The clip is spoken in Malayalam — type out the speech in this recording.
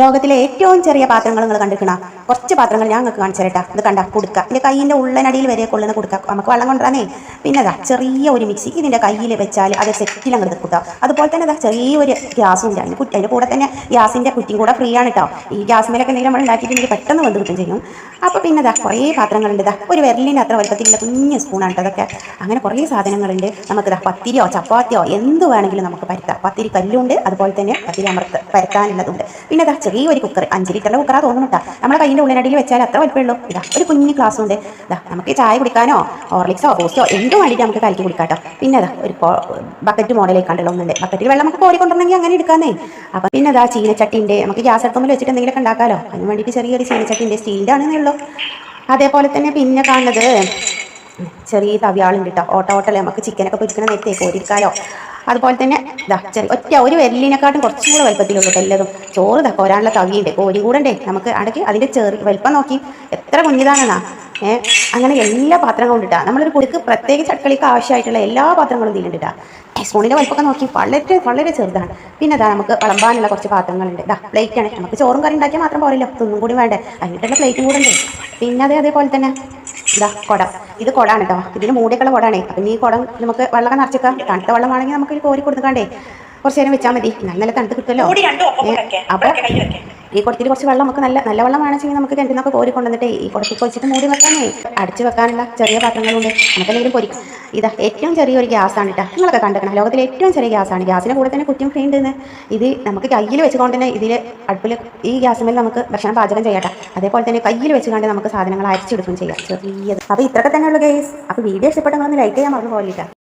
ലോകത്തിലെ ഏറ്റവും ചെറിയ പാത്രങ്ങൾ നിങ്ങൾ കണ്ടിരിക്കണ കുറച്ച് പാത്രങ്ങൾ ഞാൻ നിങ്ങൾക്ക് കാണിച്ചു തരട്ടാ. ഇത് കണ്ട കൊടുക്ക. ഇതിന്റെ കൈയിന്റെ ഉള്ളനടിയിൽ വരെ കൊള്ളുന്ന കൊടുക്ക. നമുക്ക് വെള്ളം കൊണ്ടുവരാനേ പിന്നെ അതാ ചെറിയ ഒരു മിക്സി ഇതിന്റെ കയ്യിൽ വെച്ചാൽ അത് സെറ്റിൽ അങ്ങോട്ട് നിൽക്കുക അതുപോലെ തന്നെ അതാ ചെറിയൊരു ഗ്യാസും ഉണ്ട് അതിന് കുറ്റി അതിന്റെ കൂടെ തന്നെ ഗ്യാസിന്റെ കുറ്റിയും കൂടെ ഫ്രീ ആണ് കേട്ടോ ഈ ഗ്യാസ് മേലൊക്കെ എന്തെങ്കിലും നമ്മൾ ഉണ്ടാക്കിയിട്ടുണ്ടെങ്കിൽ പെട്ടെന്ന് വന്ന് കിട്ടും ചെയ്യും. അപ്പോൾ പിന്നെ അതാ കുറേ പാത്രങ്ങളുണ്ട് ഇതാ ഒരു വിരലിന്റെ അത്ര വലുപ്പത്തിലുള്ള കുഞ്ഞ് സ്പൂണാണ് അതൊക്കെ. അങ്ങനെ കുറേ സാധനങ്ങളുണ്ട്. നമുക്ക് പത്തിരിയോ ചപ്പാത്തിയോ എന്ത് വേണമെങ്കിലും നമുക്ക് പരത്താം. പത്തിരി കല്ലുണ്ട്. അതുപോലെ തന്നെ പത്തിരി അമർത്ത് പരത്താനുള്ളതുണ്ട്. പിന്നെ അതാ ചെറിയൊരു കുക്കർ അഞ്ച് ലിറ്ററിന്റെ കുക്കറാ തോന്നുന്നു നമ്മുടെ നമ്മളെ കയ്യിന്റെ ഉള്ളിനടിയിൽ വെച്ചാൽ അത്ര വലിപ്പമുള്ളൂ. ഇതാ ഒരു കുഞ്ഞു ഗ്ലാസ് ഉണ്ട്. ഇതാ നമുക്ക് ചായ കുടിക്കാനോ ഹോർലിക്സോ ബൂസ്റ്റോ എന്ത് വേണ്ടിയിട്ട് നമുക്ക് കലക്കി കുടിക്കാം കേട്ടോ. പിന്നെ അതാ ഒരു ബക്കറ്റ് മോഡലേക്ക് കണ്ടല്ലോ ഒന്നുണ്ട് ബക്കറ്റിൽ വെള്ളം നമുക്ക് കോരിക്കൊണ്ടിരുന്നെങ്കിൽ അങ്ങനെ എടുക്കാന്നേ. അപ്പം പിന്നെ അതാ ചീനച്ചട്ടിന്റെ നമുക്ക് ഗ്യാസ് എടുത്തുമ്പോൾ വെച്ചിട്ട് എന്തെങ്കിലുമൊക്കെ ഉണ്ടാക്കാമല്ലോ അതിന് വേണ്ടിയിട്ട് ചെറിയൊരു ചീനച്ചട്ടിന്റെ സ്റ്റീലിന്റെ ആണെന്നേ ഉള്ളൂ. അതേപോലെ തന്നെ പിന്നെ കാണുന്നത് ചെറിയ തവിയാളുണ്ട് കേട്ടോ. ഓട്ട ഓട്ടല്ലേ നമുക്ക് ചിക്കനൊക്കെ പൊരിക്കണ നേരത്തെ കോരിക്കാലോ അതുപോലെ തന്നെ ഇതാ ഒറ്റ ഒരു വെല്ലിനെക്കാട്ടും കുറച്ചും കൂടെ വലുപ്പത്തിലുള്ളൂ എല്ലാതും ചോറ് ഇതാ കോരാനുള്ള തവിയുണ്ട്. കോരി കൂടണ്ടേ നമുക്ക് അടക്കി അതിന്റെ ചെറു വലുപ്പം നോക്കി. എത്ര കുഞ്ഞിതാണെന്നാ. ഏ അങ്ങനെ എല്ലാ പാത്രങ്ങളും ഉണ്ട് ട്ടാ. നമ്മളൊരു കുടുക്ക് പ്രത്യേകിച്ച് അടുക്കളയ്ക്ക് ആവശ്യമായിട്ടുള്ള എല്ലാ പാത്രങ്ങളും ഇതിലുണ്ട് സ്പൂണിന്റെ വലുപ്പൊക്കെ നോക്കി വളരെ വളരെ ചെറുതാണ്. പിന്നെ അതാ നമുക്ക് വിളമ്പാനുള്ള കുറച്ച് പാത്രങ്ങളുണ്ട്. ഇതാ പ്ലേറ്റ് ആണ് നമുക്ക് ചോറും കറി ഉണ്ടാക്കിയാൽ മാത്രം പോരല്ലോ. തിന്നും കൂടി വേണ്ടേ? അതിനുള്ള പ്ലേറ്റും കൂടെ ഉണ്ട്. പിന്നെ അതേ അതേപോലെ തന്നെ ഇതാ കുടം. ഇത് കുടാണ് കേട്ടോ ഇതിന് മൂടിയൊക്കെയുള്ള കുടമാണേ അപ്പം ഈ കുടം നമുക്ക് വെള്ളം നിറച്ചേക്കാം. തണുത്ത വെള്ളമാണെങ്കിൽ നമുക്ക് കോരി കൊടുക്കാണ്ടേ കുറച്ച് നേരം വെച്ചാൽ മതി. നല്ല തണുത്ത് കിട്ടുമല്ലോ. അപ്പോൾ. ഈ കുടത്തിൽ കുറച്ച് വെള്ളം നമുക്ക് നല്ല നല്ല വെള്ളം വേണമെങ്കിൽ നമുക്ക് കിണറ്റിൽ നിന്നൊക്കെ കോരി കൊണ്ടുവന്നിട്ട് ഈ കുടത്തിൽ വെച്ചിട്ട് മൂടി വെക്കാനേ അടിച്ച് വെക്കാനുള്ള ചെറിയ പാത്രങ്ങളുണ്ട്. നമുക്ക് എന്തെങ്കിലും പൊരിക്കും. ഇതാ ഏറ്റവും ചെറിയൊരു ഗ്യാസാണ് കേട്ടോ നിങ്ങളൊക്കെ കണ്ടെക്കണം ലോകത്തിലെ ഏറ്റവും ചെറിയ ഗ്യാസാണ് ഗ്യാസിന്റെ കൂടെ തന്നെ കുറ്റിയും ഫ്രീ ഉണ്ടെന്ന് ഇത് നമുക്ക് കയ്യിൽ വെച്ചുകൊണ്ട് തന്നെ ഇതിൽ അടുപ്പിൽ ഈ ഗ്യാസിന്മേൽ നമുക്ക് ഭക്ഷണം പാചകം ചെയ്യാം അതേപോലെ തന്നെ കയ്യിൽ വെച്ചുകൊണ്ട് നമുക്ക് സാധനങ്ങൾ അരച്ചെടുക്കുകയും ചെയ്യാം. ചെറിയത്. അപ്പോൾ ഇത്രയൊക്കെ തന്നെയുള്ള ഗേസ് അപ്പോൾ വീഡിയോ ഇഷ്ടപ്പെട്ടെങ്കിൽ ഒന്ന് ലൈക്ക് ചെയ്യാൻ മറന്നു പോകില്ല